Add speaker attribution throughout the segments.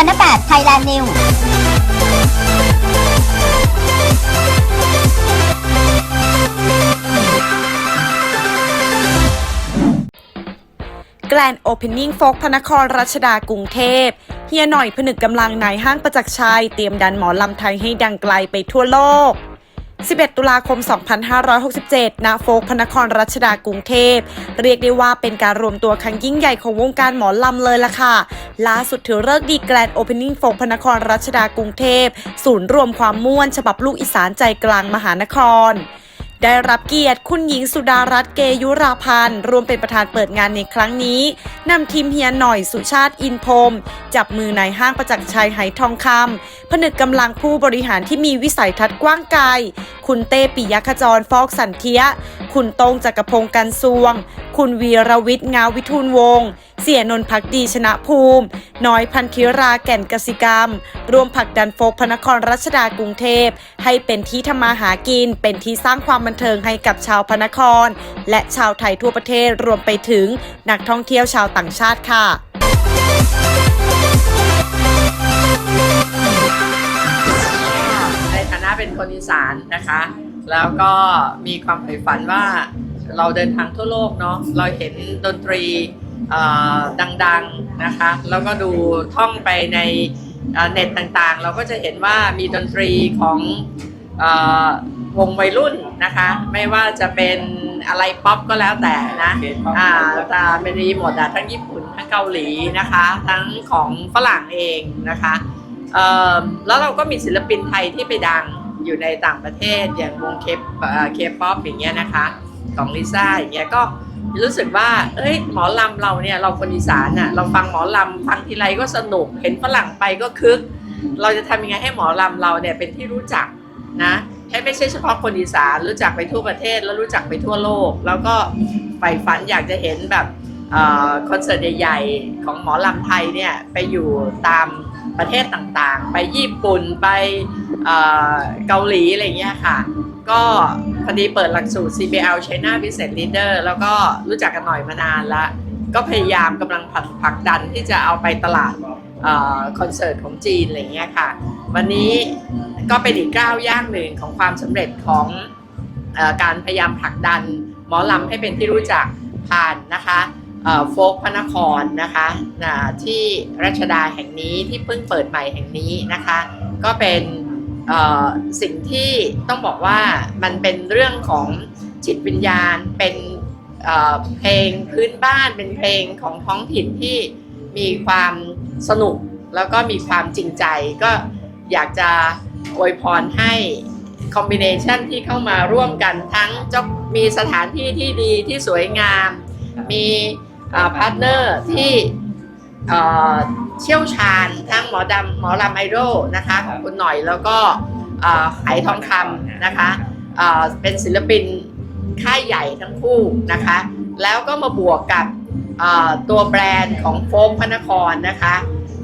Speaker 1: ชั้น8 Thailand New
Speaker 2: แกลนโอเพนนิ่งโฟกพระนครรัชดากรุงเทพเฮียหน่อยผนึกกำลังนายห้างประจักษ์ชัย เตรียมดันหมอลำไทยให้ดังไกลไปทั่วโลก 11 ตุลาคม 2567 ณ โฟกพนครรัชดากรุงเทพ เรียกได้ว่าเป็นการรวมตัวครั้งยิ่งใหญ่ของวงการหมอลำเลยล่ะค่ะ ล่าสุดถือเลิกดีแกลนโอเพนนิ่งโฟกพนครรัชดากรุงเทพ ศูนย์รวมความม่วนฉบับลูกอีสานใจกลางมหานคร ได้รับเกียรติคุณหญิงสุดารัตน์เกยุราพันธ์รวมเป็นประธานเปิดงานในครั้งนี้นำทีมเฮียหน่อยสุชาติอินพรมจับมือนายห้างประจักษ์ชัยไหทองคำผนึกกำลังผู้บริหารที่มีวิสัยทัศน์กว้างไกล คุณเต้ปิยขจรฟอกสันเทีย คุณโตงจักรพงศ์กันซวง คุณวีรวิทย์งาวิทูลวงศ์เสียนนทพักดีชนะภูมิ น้อยพันธิราแก่นกสิกรรม รวมผลักดันโฟกพนครรัชดากรุงเทพ ให้เป็นที่ทำมาหากินเป็นที่สร้างความบันเทิงให้กับชาวพนคร และชาวไทยทั่วประเทศรวมไปถึงนักท่องเที่ยวชาวต่างชาติค่ะ
Speaker 3: ในฐานะเป็นคนอีสานนะคะ แล้วก็มีความใฝ่ฝันว่าเราเดินทางทั่วโลกเนาะเราเห็นดนตรีดังๆนะคะ แล้วก็ดูท่องไปในเน็ตต่างๆ เราก็จะเห็นว่ามีดนตรีของ วงวัยรุ่นนะคะ ไม่ว่าจะเป็นอะไรป๊อปก็แล้วแต่นะอ่าตาเมรีหมดอะทั้งญี่ปุ่นทั้งเกาหลีนะคะ ทั้งของฝรั่งเองนะคะเอ่อแล้วเราก็มีศิลปินไทยที่ไปดังอยู่ในต่างประเทศอย่างวงเคปเคป๊อปอย่างเงี้ยนะคะ ของลิซ่าอย่างเงี้ยก็รู้สึกว่า เอ้ย หมอลำเราเนี่ย เราคนอีสานอะเราฟังหมอลำฟังทีไรก็สนุก เห็นฝรั่งไปก็คึก เราจะทำยังไงให้หมอลำเราเนี่ยเป็นที่รู้จักนะให้ ไม่ใช่เฉพาะคนอีสานรู้จักไปทั่วประเทศแล้วรู้จักไปทั่วโลก แล้วก็ใฝ่ฝันอยากจะเห็นแบบอคอนเสิร์ตใหญ่ๆของหมอลำไทยเนี่ยไปอยู่ตามประเทศต่างๆ ไปญี่ปุ่นไปเกาหลีอะไรเงี้ยค่ะ ก็พอดีเปิดหลักสูตร CBL China Business Leader แล้วก็รู้จักกันหน่อยมานานละก็พยายามกำลังผลักดันที่จะเอาไปตลาดอคอนเสิร์ตของจีนอะไรเงี้ยค่ะ วันนี้ ก็เป็นอีกก้าวย่างหนึ่งของความสำเร็จของอการพยายามผลักดัน หมอลำให้เป็นที่รู้จักผ่านนะคะโฟกพระนครนะคะที่รัชดาแห่งนี้ที่เพิ่งเปิดใหม่แห่งนี้นะคะ ก็เป็นสิ่งที่ต้องบอกว่ามันเป็นเรื่องของจิตวิญญาณ เป็นเพลงพื้นบ้านเป็นเพลงของท้องถิ่นที่มีความสนุกแล้วก็มีความจริงใจก็อยากจะ อวยพรให้คอมบิเนชันที่เข้ามาร่วมกันทั้งเจ้ามีสถานที่ที่ดีที่สวยงาม มีพาร์ทเนอร์ที่เอ่อเชี่ยวชาญทั้งหมอดำหมอลำไอดอลนะคะของคุณหน่อยแล้วก็เอ่อไหทองคำนะคะเอ่อเป็นศิลปินค่ายใหญ่ทั้งคู่นะคะ แล้วก็มาบวกกับเอ่อตัวแบรนด์ของโฟกพระนครนะคะ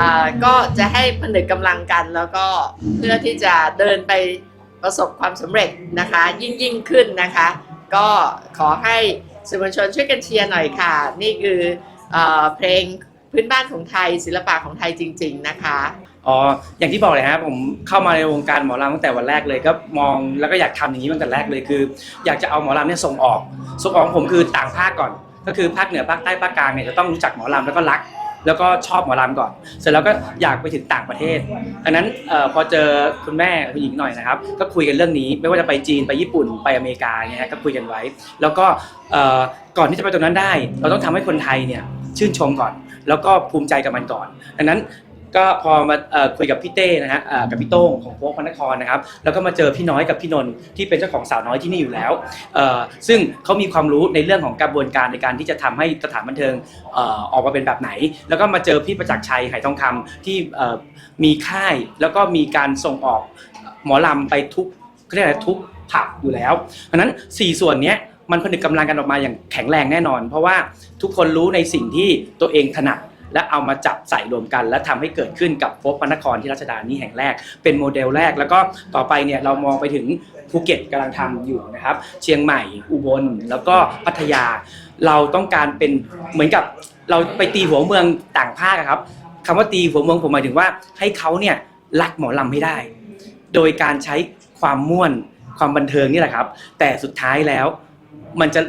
Speaker 3: อ่าก็จะให้ผนึกกำลังกันแล้วก็เพื่อที่จะเดินไปประสบความสำเร็จนะคะ ยิ่งยิ่งขึ้นนะคะ ก็ขอให้สื่อมวลชนช่วยกันเชียร์หน่อยค่ะ นี่คือเออเพลงพื้นบ้านของไทย ศิลปะของไทยจริง ๆนะคะ
Speaker 4: อ๋อ อย่างที่บอกเลยครับผมเข้ามาในวงการหมอลำตั้งแต่วันแรกเลยก็มองแล้วก็อยากทำอย่างนี้ตั้งแต่แรกเลยคือ อยากจะเอาหมอลำเนี่ยส่งออกส่งออกของผมคือต่างภาคก่อน ก็คือภาคเหนือภาคใต้ภาคกลางเนี่ยจะต้องรู้จักหมอลำแล้วก็รัก แล้วก็ชอบหมอลำก่อน เสร็จแล้วก็อยากไปถึงต่างประเทศดังนั้นเออพอเจอคุณแม่คุณหญิงหน่อยนะครับ ก็คุยกันเรื่องนี้ไม่ว่าจะไปจีนไปญี่ปุ่นไปอเมริกาเนี่ยฮะก็คุยกันไว้ แล้วก็เอ่อก่อนที่จะไปตรงนั้นได้ เราต้องทำให้คนไทยเนี่ยชื่นชมก่อน แล้วก็ภูมิใจกับมันก่อนดังนั้น ก็พอมาเอ่อคุยกับพี่เต้นะฮะเอ่อกับพี่โต้งของโฟกพระนครนะครับแล้วก็มาเจอพี่น้อยกับพี่นนท์ที่เป็นเจ้าของสาวน้อยที่นี่อยู่แล้วเอ่อซึ่งเขามีความรู้ในเรื่องของกระบวนการในการที่จะทำให้สถานบันเทิงเอ่อออกมาเป็นแบบไหน แล้วก็มาเจอพี่ประจักษ์ชัยไหทองคำที่เอ่อมีค่ายแล้วก็มีการส่งออกหมอลำไปทุกเขาเรียกอะไรทุกผับอยู่แล้ว เพราะฉะนั้นสี่ส่วนเนี้ยมันผนึกกำลังกันออกมาอย่างแข็งแรงแน่นอน เพราะว่าทุกคนรู้ในสิ่งที่ตัวเองถนัด และเอามาจับใส่รวมกัน และทำให้เกิดขึ้นกับโฟกพนครที่รัชดานี้แห่งแรก เป็นโมเดลแรก แล้วก็ต่อไปเนี่ยเรามองไปถึงภูเก็ตกำลังทำอยู่นะครับ เชียงใหม่อุบลแล้วก็พัทยา เราต้องการเป็นเหมือนกับเราไปตีหัวเมืองต่างภาคครับคำว่าตีหัวเมืองผมหมายถึงว่าให้เขาเนี่ยรักหมอลำให้ได้ โดยการใช้ความม่วนความบันเทิงนี่แหละครับ แต่สุดท้ายแล้วมันจะ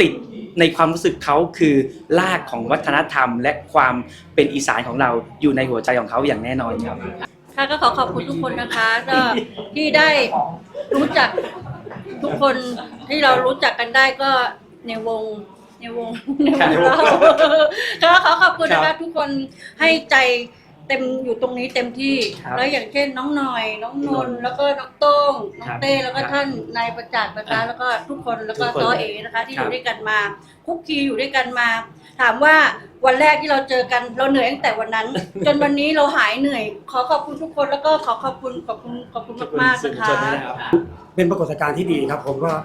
Speaker 4: ติด ในความรู้สึกเขาคือรากของวัฒนธรรม และความเป็นอีสานของเราอยู่ในหัวใจของเขาอย่างแน่นอนครับ
Speaker 1: ค่ะก็ขอขอบคุณทุกคนนะคะก็ที่ได้รู้จักทุกคนที่เรารู้จักกันได้ก็ในวงในวงในวงเราก็ขอขอบคุณนะ
Speaker 4: ครั
Speaker 1: คะ
Speaker 4: บ
Speaker 1: ทุกคนให้ใจ เต็มอยู่ตรงนี้เต็มที่
Speaker 4: ครับ
Speaker 1: แล้วอย่างเช่นน้องหน่อย น้องนนท์แล้วก็น้องโต้งน้อง
Speaker 4: ครับ
Speaker 1: เต้แล้วก็
Speaker 4: ครับ
Speaker 1: ท่านนายประจักษ์นะคะแล้วก็ทุกคนแล้วก็
Speaker 4: ทุกคน
Speaker 1: ต้อเอนะคะ ที่อ
Speaker 4: ครับ
Speaker 1: ยู่ด้วยกันมา คุกคีอยู่ด้วยกันมา ถามว่าวันแรกที่เราเจอกันเราเหนื่อยตั้งแต่วันนั้น จนวันนี้เราหายเหนื่อย ขอขอบคุณทุกคนแล้วก็ขอขอบคุณขอบคุณขอบคุณมากๆนะคะ
Speaker 5: เป็นปรากฏการณ์ที่ดีครับ ผมก็อ่า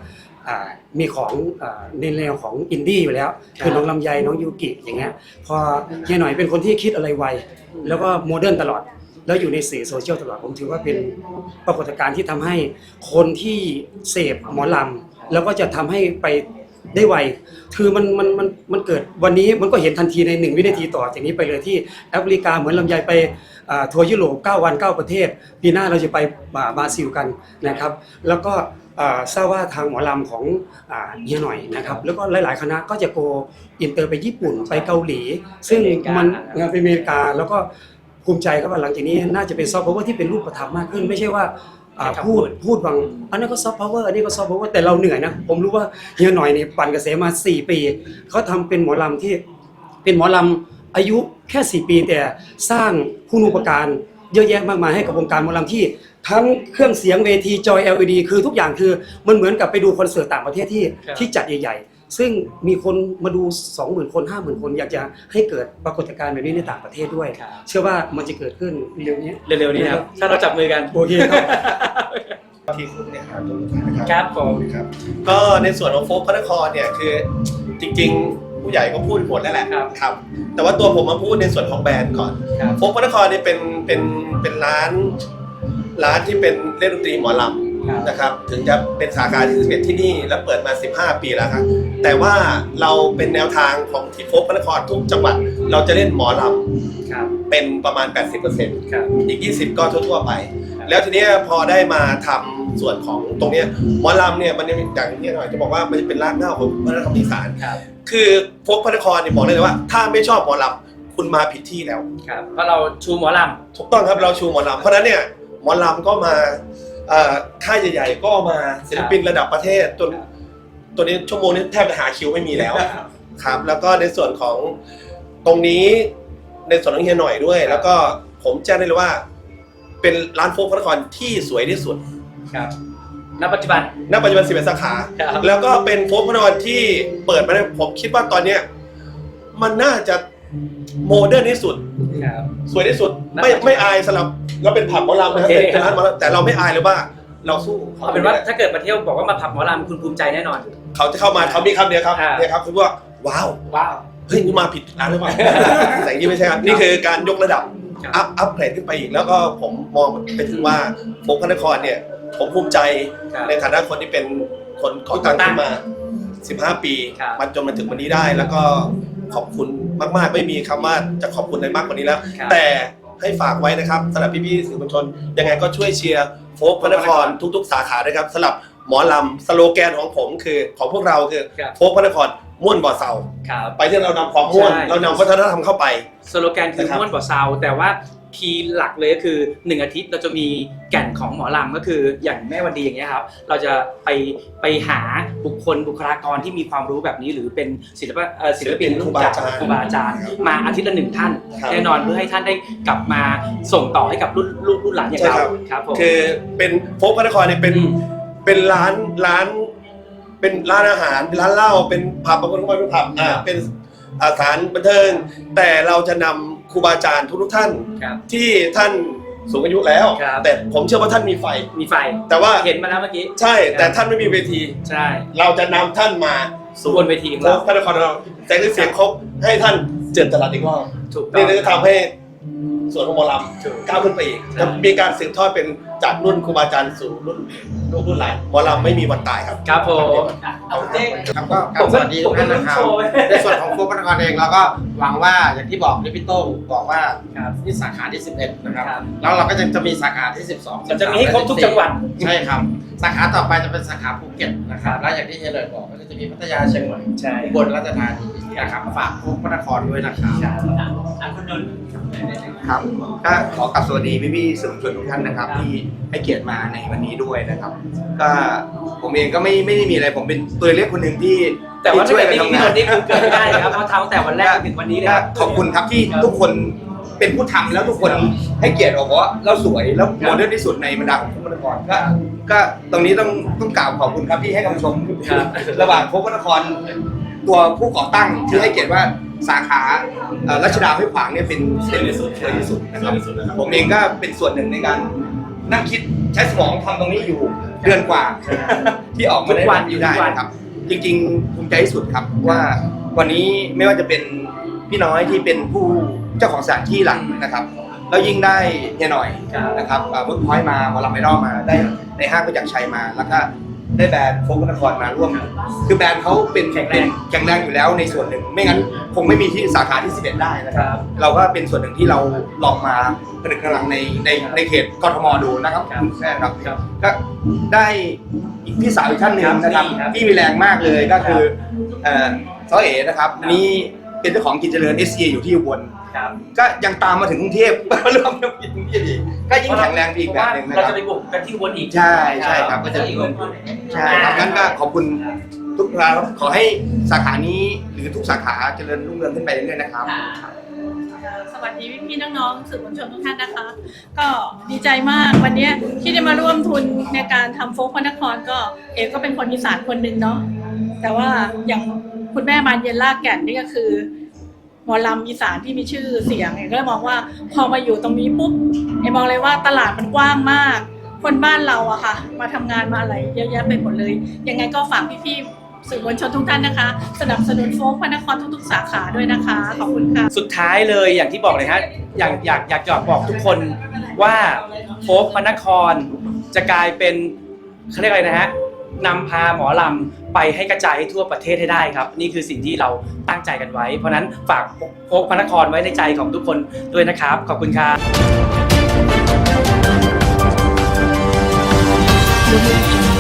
Speaker 5: มีของอาในแนวของอินดี้อยู่แล้ว
Speaker 4: ครับ
Speaker 5: คือน้องลำไยน้องยูกิอย่างเงี้ยพอเฮียหน่อยเป็นคนที่คิดอะไรไว แล้วก็โมเดิร์นตลอด แล้วอยู่ในสื่อโซเชียลตลอดผมถือว่าเป็นปรากฏการณ์ที่ทำให้คนที่เสพหมอลำแล้วก็จะทำให้ไปได้ไว คือมันมันมันมันเกิดวันนี้มันก็เห็นทันทีในหนึ่งวินาทีต่อจากนี้ไปเลยที่แอฟริกาเหมือนลำไยไปอ่าทัวร์ยุโรป 9 วัน 9 ประเทศ ปีหน้าเราจะไปอ่าบราซิลกันนะครับ แล้วก็อ่าทราบว่าทางหมอลำของอ่าเฮียหน่อยนะครับ แล้วก็หลาย ๆ คณะก็จะโกอินเตอร์ไปญี่ปุ่นไปเกาหลี ซึ่ง
Speaker 4: อเมริกา
Speaker 5: มันงานไปอเมริกาแล้วก็ภูมิใจครับว่าหลังจากนี้น่าจะเป็นซอฟต์พาวเวอร์ที่เป็นรูปธรรมมากขึ้น ไม่ใช่ว่าอ่าพูดพูดบางอันนั้นก็ซอฟต์พาวเวอร์อันนี้ก็ซอฟต์พาวเวอร์แต่เราเหนื่อยนะ ผมรู้ว่าเฮียหน่อยเนี่ยปั่นกระแสมา 4 ปีเขาทำเป็นหมอลำที่เป็นหมอลำ อายุแค่ 4 ปีแต่สร้างคุณูปการเยอะแยะมากมายให้กับวงการหมอลำที่ทั้งเครื่องเสียงเวทีจอย LED คือทุกอย่างคือมันเหมือนกับไปดูคอนเสิร์ตต่างประเทศที่
Speaker 4: ครับ
Speaker 5: ที่จัดใหญ่ ๆ ซึ่งมีคนมาดู 20,000 คน 50,000 คน อยากจะให้เกิดปรากฏการณ์แบบนี้ในต่างประเทศด้วย
Speaker 4: ครับ
Speaker 5: เชื่อว่ามันจะเกิดขึ้นเร็วนี้
Speaker 4: เร็วๆนี้นะครับ ถ้าเราจับมือกัน
Speaker 5: โอเคครับ
Speaker 6: ที่คุณเนี่ยครับทุกท่านนะค
Speaker 4: ครั
Speaker 6: รับ
Speaker 4: ผม
Speaker 6: ครับก็ในส่วนของโฟกพระนครเนี่ยคือจริงๆ ผู้ใหญ่ก็พูดหมดแล้วแหละ
Speaker 4: ครับ
Speaker 6: ครับ แต่ว่าตัวผมมาพูดในส่วนของแบรนด์ก่อน
Speaker 4: ครับ
Speaker 6: โฟกพระนครเนี่ยเป็นเป็นเป็นร้าน ร้านที่เป็นเล่นดนตรีหมอล
Speaker 4: ครับำ
Speaker 6: นะครับ ถึงจะเป็นสาขาที่11ที่นี่และเปิดมา 15 ปีแล้วครับ แต่ว่าเราเป็นแนวทางของที่โฟกพระนครทุกจังหวัด เราจะเล่นหมอล
Speaker 4: ครับำ
Speaker 6: เป็นประมาณ 80%
Speaker 4: ครับ
Speaker 6: อีก 20 ก็ทั่วๆไปแล้วทีเนี้ยพอได้มาทำส่วนของตรงเนี้ยหมอลำเนี่ยมันจะมีอย่างที่หน่อยจะบอกว่ามันจะเป็นรากเหง้าของวัฒนธรรมอีสาน
Speaker 4: ครับ
Speaker 6: คือพวกพระนครเนี่ยบอกได้เลยว่า ถ้าไม่ชอบหมอลำคุณมาผิดที่แล้ว
Speaker 4: ครับเพราะเราชูหมอล
Speaker 6: ถูกต้องครับเราชูหมอลำเพราะฉะนั้นเนี่ยหมอลำก็มาเอ่อค่ายใหญ่ ๆ ก็มาศิลปินระดับประเทศจนตัวนี้ชั่วโมงนี้แทบจะหาคิวไม่มีแล้วครับ แล้วก็ในส่วนของตรงนี้ในส่วนของเฮียหน่อยด้วย แล้วก็ผมแจ้งได้เลยว่า เป็นร้านโฟกพระนครที่สวยที่สุดำ
Speaker 4: ครับ ณปัจจุบัน
Speaker 6: ณปัจจุบัน11สาขา
Speaker 4: ครับ
Speaker 6: แล้วก็เป็นโฟกพระนครที่เปิดมาได้ผมคิดว่าตอนเนี้ยมันน่าจะโมเดิร์นที่สุด
Speaker 4: ครับ
Speaker 6: สวยที่สุด
Speaker 4: ณ
Speaker 6: ไม่
Speaker 4: ปัจจุบัน
Speaker 6: ไม่อายสำหรับเราเป็นผับหมอลำนะครับ
Speaker 4: โอเค
Speaker 6: เป็นเป็นร้านหมอลำแต่เราไม่อายเลยว่าเราสู้
Speaker 4: เอาเป็นว่าถ้าเกิดมาเที่ยวบอกว่ามาผับหมอลำคุณภูมิใจแน่นอน
Speaker 6: เขาจะเข้ามาเขามีคำเดียวครับ
Speaker 4: อ่า
Speaker 6: เนี่ยครับคือว่าว้าว
Speaker 4: ว้าว
Speaker 6: เฮ้ยนี่มาผิดร้านหรือเปล่า แต่อย่างนี้ไม่ใช่ครับนี่คือการยกระดับ
Speaker 4: ครับ
Speaker 6: อัพอัพเกรดขึ้นไปอีกแล้วก็ผมมองไปถึงว่าโฟกพระนครเนี่ย ผมภูมิใจ
Speaker 4: ครับ
Speaker 6: ในฐานะคนที่เป็นคนก่อตั้งขึ้นมา 15 ปี
Speaker 4: ครับ
Speaker 6: มันจนมาถึงวันนี้ได้ แล้วก็ขอบคุณมาก ๆ ไม่มีคำว่าจะขอบคุณอะไรมากกว่านี้แล้ว
Speaker 4: ครับ
Speaker 6: แต่ให้ฝากไว้นะครับสำหรับพี่ๆสื่อมวลชน ยังไงก็ช่วยเชียร์โฟกพระนครทุก ๆ สาขาด้วยครับสำหรับหมอลำสโลแกนของผมคือของพวกเราคือ
Speaker 4: ครับ
Speaker 6: โฟกพระนครม่วนบ่อเซา
Speaker 4: ครับ
Speaker 6: ไปที่เรานำความม่วน
Speaker 4: ใช่
Speaker 6: เรานำวัฒนธรรมเข้าไป
Speaker 4: สโลแกนคือ
Speaker 6: นะครับ
Speaker 4: ม่วนกว่าซาวแต่ว่า คีย์หลักเลยก็คือหนึ่งอาทิตย์เราจะมีแก่นของหมอลำก็คืออย่างแม่วันดีอย่างเงี้ยครับ เราจะไปไปหาบุคคลบุคลากรที่มีความรู้แบบนี้ หรือเป็นศิลปะเอ่อศิลปิน
Speaker 6: ศิลปินครูบาอาจารย์
Speaker 4: ครูบาอาจารย์ มาอาทิตย์ละหนึ่งท่าน
Speaker 6: ครับ
Speaker 4: แน่นอนเพื่อให้ท่านได้กลับมาส่งต่อให้กับรุ่นรุ่นรุ่นหลานอย่าง
Speaker 6: ใช่
Speaker 4: เรา
Speaker 6: ครับ
Speaker 4: ครับผม
Speaker 6: คือเป็นโฟกพระนครเนี่ยเป็น
Speaker 4: อืม
Speaker 6: เป็นร้านร้าน เป็นร้านอาหารเป็นร้านเหล้าเป็นผับบางคนก็เป็นผับอ่าเป็นอาสถานบันเทิงแต่เราจะนำ ครูบาอาจารย์ทุกๆท่าน
Speaker 4: ครับ
Speaker 6: ที่ท่านสูงอายุแล้ว
Speaker 4: ครับ
Speaker 6: แต่ผมเชื่อว่าท่านมีไฟ
Speaker 4: มีไฟ
Speaker 6: แต่ว่า
Speaker 4: เห็นมาแล้วเมื่อกี้
Speaker 6: ใช่ แต่ท่านไม่มีเวที
Speaker 4: ใช่
Speaker 6: เราจะนำท่านมา
Speaker 4: บนเวทีของ
Speaker 6: โฟ
Speaker 4: เรา
Speaker 6: กพระนครเราแสงด้วยเสียงครบให้ท่านเจิดตลาดอีกรอบ
Speaker 4: ถูกต้อง
Speaker 6: นี่จะทำให้ ส่วนของหมอลำก้าวขึ้นไปอีกจะมีการสืบทอดเป็นจากรุ่นครูบาอาจารย์สู่รุ่นลูกรุ่นหลานหมอลำไม่มีวันตายครับ
Speaker 4: ครับผม
Speaker 7: ครับก็กราบสวัสดีทุกท่านนะครับในส่วนของโฟกพนักงานเองเราก็หวังว่าอย่างที่บอกที่พี่โต้งบอกว่า
Speaker 4: ครับ
Speaker 7: นี่สาขาที่ 11 นะครับ
Speaker 4: ครับ
Speaker 7: แล้วเราก็จะจะมีสาขาที่ 12
Speaker 4: เราจะมีให้ครบทุกจังหวัด
Speaker 7: ใช่ครับ สาขาต่อไปจะเป็นสาขาภูเก็ตนะครับแล้วอย่างที่เฮยเลยบอกก็จะมีพัทยาเชียงใหม่
Speaker 4: ใช่
Speaker 7: อุบลราชธานีนะครับฝากโฟกพนักงานด้วยนะครับ
Speaker 8: ครับก็ขอกราบสวัสดีพี่ๆสื่อมวลชนทุกท่านนะครับ ที่ให้เกียรติมาในวันนี้ด้วยนะครับ ก็ผมเองก็ไม่ไม่ได้มีอะไรผมเป็นตัวเล็กคนหนึ่งที่
Speaker 4: แต่ว่า
Speaker 8: ที่
Speaker 4: ถ้า
Speaker 8: ช่วย
Speaker 4: เกิด
Speaker 8: กัน
Speaker 4: ไม่มี
Speaker 8: ทำงาน
Speaker 4: เงินนี่คือเกิดไม่ได้เลยครับเพราะทำตั้งแต่วันแรกจนถึงวันนี้เลย
Speaker 8: ก็
Speaker 4: ครับ
Speaker 8: ขอบคุณครับที่ทุกคนเป็นผู้ทำแล้วทุกคน ให้เกียรติบอกว่าเราสวยแล้วโมเดิร์นที่สุดในบรรดาของผู้นครก็ก็ตรงนี้ต้องต้องกล่าวขอบคุณครับที่ให้คำชม
Speaker 4: ครับ
Speaker 8: ระหว่างพบนคร ตัวผู้ก่อตั้งที่ให้เกียรติว่าสาขาเอ่อรัชดาห้วยขวางเนี่ยเป็นเป็นสวยที่สุดนะครับผมเองก็เป็นส่วนหนึ่งในการนั่งคิดใช้สมองทำตรงนี้อยู่เดือนกว่า ที่ออกมาได้
Speaker 4: ทุกวัน
Speaker 8: อยู่ได้
Speaker 4: ทุกวัน
Speaker 8: นะครับ จริงๆภูมิใจที่สุดครับว่าวันนี้ไม่ว่าจะเป็นพี่น้อยที่เป็นผู้เจ้าของสถานที่หลังนะครับ แล้วยิ่งได้เฮียหน่อยนะครับเวิร์กพอยต์มาหมอลำไอดอลมาได้ในห้างประจักรชัยมาแล้วก็ได้แบรนด์โฟกนครมาร่วม คือแบรนด์เขาเป็น
Speaker 4: แข็งแรง
Speaker 8: แข็งแรงอยู่แล้วในส่วนหนึ่ง ไม่งั้นคงไม่มีที่สาขาที่ 11 ได้นะค
Speaker 4: ครับรับ
Speaker 8: เราก็เป็นส่วนหนึ่งที่เราลองมาผนึกกำลังในในในเขตกทมดูนะครับ
Speaker 4: ครับ
Speaker 8: ใช่ครับ
Speaker 4: ครับ
Speaker 8: ก็ได้อีกพี่สาวอีกท่านหนึ่ง
Speaker 4: ครับ
Speaker 8: นะครับ
Speaker 4: นี่ครับ
Speaker 8: ที่มีแรงมากเลยก็คือเอ่อซอเอ๋นะครับนี่เป็นเจ้าของกิจเจริญ s ออยู่ที่อุบล
Speaker 4: ครับ
Speaker 8: ก็ยังตามมาถึงกรุงเทพรวมทั้งกรุงเทพอีกก็ยิ่งแข็งแรงไปอีกแบบหนึ่งนะ
Speaker 4: เรา
Speaker 8: ครั
Speaker 4: จะ
Speaker 8: บ
Speaker 4: ไปบุกกันที่วนอีก
Speaker 8: ใช่ใช่ครับก็จะมีใช่ครับงั้นก็ขอบคุณทุกท่านครับขอให้สาขานี้หรือทุกสาขาเจริญรุ่งเรืองขึ้นไปเรื่อยๆนะครับ
Speaker 9: สวัสดีพี่ๆน้องๆสื่อมวลชนทุกท่านนะคะ ก็ดีใจมากวันนี้ที่ได้มาร่วมทุนในการทำโฟกพระนครก็เอกก็เป็นคนอีสานคนหนึ่งเนาะแต่ว่าอย่างคุณแม่มานเย็นลากแก่นนี่ก็คือหม อลำอีสานที่มีชื่อเสียงเอกก็เลยมองว่าพอมาอยู่ตรงนี้ปุ๊บเอกมองเลยว่าตลาดมันกว้างมาก คนบ้านเราอะค่ะ มาทำงานมาอะไรเยอะแยะไปหมดเลย ยังไงก็ฝากพี่ๆสื่อมวลชนทุกท่านนะคะ สนับสนุนโฟกพระนครทุกๆ สาขาด้วยนะคะขอบคุณค่ะ
Speaker 4: สุดท้ายเลยอย่างที่บอกเลยฮะอยากอยากอยากจะบอกทุกคนว่าโฟกพระนครจะกลายเป็นเขาเรียกอะไรนะฮะ นำพาหมอลำไปให้กระจายให้ทั่วประเทศให้ได้ครับ นี่คือสิ่งที่เราตั้งใจกันไว้ เพราะนั้นฝากพกพระนครไว้ในใจของทุกคนด้วยนะครับ ขอบคุณครับ